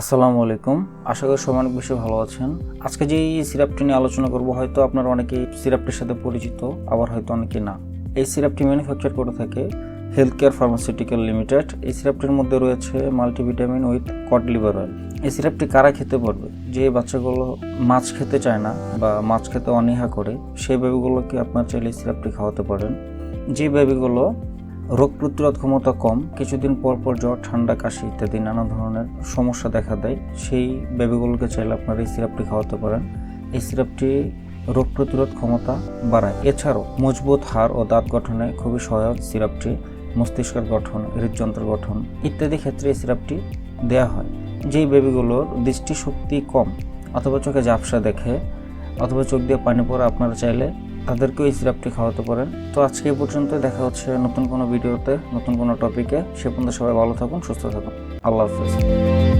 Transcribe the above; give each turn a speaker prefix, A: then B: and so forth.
A: আসসালামু আলাইকুম। আশা করি সবাই অনেক বেশি ভালো আছেন। আজকে যে এই সিরাপটি নিয়ে আলোচনা করব, হয়তো আপনারা অনেকেই সিরাপটির সাথে পরিচিত, আবার হয়তো অনেকে না। এই সিরাপটি ম্যানুফ্যাকচার করে থাকে হেলথ কেয়ার ফার্মাসিউটিক্যাল লিমিটেড। এই সিরাপটির মধ্যে রয়েছে multivitamin with cod liver oil. এই সিরাপটি কারা খেতে পারবে? যে বাচ্চাগুলো মাছ খেতে চায় না বা মাছ খেতে অনীহা করে, সেই বেবিগুলোকে আপনার চাইলে এই সিরাপটি খাওয়াতে পারেন। যে বেবিগুলো রোগ প্রতিরোধ ক্ষমতা কম, কিছুদিন পর পর জ্বর, ঠান্ডা, কাশি ইত্যাদি নানা ধরনের সমস্যা দেখা দেয়। সেই বেবিগুলোকে চাইলে আপনারা এই সিরাপটি খাওয়াতে পারেন। এই সিরাপটি রোগ প্রতিরোধ ক্ষমতা বাড়ায়। এছাড়াও মজবুত হাড় ও দাঁত গঠনে খুবই সহায়ক সিরাপটি মস্তিষ্কের গঠন, হৃদযন্ত্র গঠন ইত্যাদি ক্ষেত্রে এই সিরাপটি দেওয়া হয়। যেই বেবিগুলোর দৃষ্টিশক্তি কম অথবা চোখে ঝাপসা দেখে অথবা চোখ দিয়ে পানি পড়া আপনারা চাইলে তাদেরকেও এই সিরাপটি খাওয়াতে পারেন। তো আজকে এই পর্যন্ত দেখা হচ্ছে নতুন কোনো ভিডিওতে, নতুন কোনো টপিকে সে পর্যন্ত সবাই ভালো থাকুন, সুস্থ থাকুন। আল্লাহ হাফিজ।